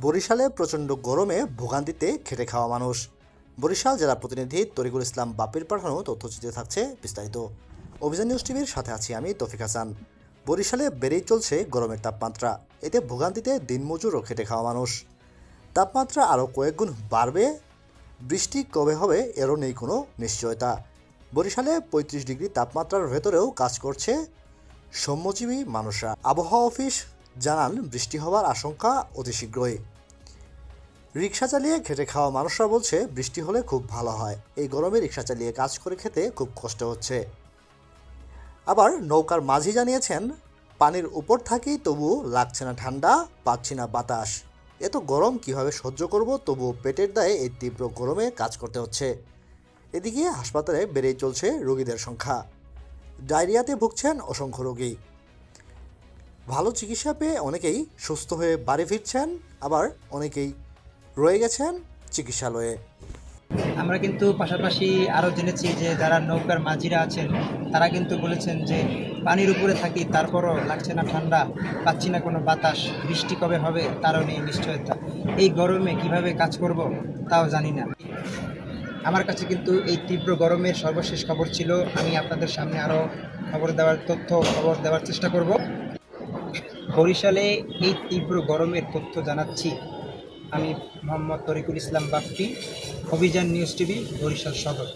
বরিশালে প্রচণ্ড গরমে ভোগান্তিতে খেটে খাওয়া মানুষ। বরিশাল জেলা প্রতিনিধি তরিকুল ইসলাম বাপির পাঠানো তথ্যচিত্রে থাকছে বিস্তারিত। অভিযান নিউজ টিভির সাথে আছি আমি তফিক হাসান। বরিশালে বেড়েই চলছে গরমের তাপমাত্রা। এতে ভোগান্তিতে দিনমজুর ও খেটে খাওয়া মানুষ। তাপমাত্রা আরও কয়েক গুণ বাড়বে। বৃষ্টি কবে হবে এরও নেই কোনো নিশ্চয়তা। বরিশালে পঁয়ত্রিশ ডিগ্রি তাপমাত্রার ভেতরেও কাজ করছে। শ্রমজীবী মানুষরা। আবহাওয়া অফিস জানান, বৃষ্টি হওয়ার আশঙ্কা অতি শীঘ্রই। রিক্সা চালিয়ে খেটে খাওয়া মানুষরা বলছে, বৃষ্টি হলে খুব ভালো হয়। এই গরমে রিক্সা চালিয়ে কাজ করে খেতে খুব কষ্ট হচ্ছে। আবার নৌকার মাঝি জানিয়েছেন, পানির উপর থাকি তবু লাগছে না ঠান্ডা, পাচ্ছি না বাতাস। এত গরম কীভাবে সহ্য করব? তবুও পেটের দায়ে এই তীব্র গরমে কাজ করতে হচ্ছে। এদিকে হাসপাতালে বেড়েই চলছে রোগীদের সংখ্যা। ডায়রিয়াতে ভুগছেন অসংখ্য রোগী। ভালো চিকিৎসা পেয়ে অনেকেই সুস্থ হয়ে বাড়ি ফিরছেন, আবার অনেকেই রয়ে গেছেন চিকিৎসালয়ে। আমরা কিন্তু পাশাপাশি আরও জেনেছি যে যারা নৌকার মাঝিরা আছেন, তারা কিন্তু বলেছেন যে পানির উপরে থাকি, তারপরও লাগছে না ঠান্ডা, পাচ্ছি না কোনো বাতাস, বৃষ্টি কবে হবে তারও নেই নিশ্চয়তা। এই গরমে কীভাবে কাজ করব তাও জানি না। আমার কাছে কিন্তু এই তীব্র গরমের সর্বশেষ খবর ছিল, আমি আপনাদের সামনে আরও খবর দেওয়ার তথ্য, খবর দেওয়ার চেষ্টা করব। বরিশালে এই তীব্র গরমের তথ্য জানাচ্ছি আমি মোহাম্মদ তরিকুল ইসলাম বাপ্পি অভিযান নিউজ টিভি, বরিশাল সদর।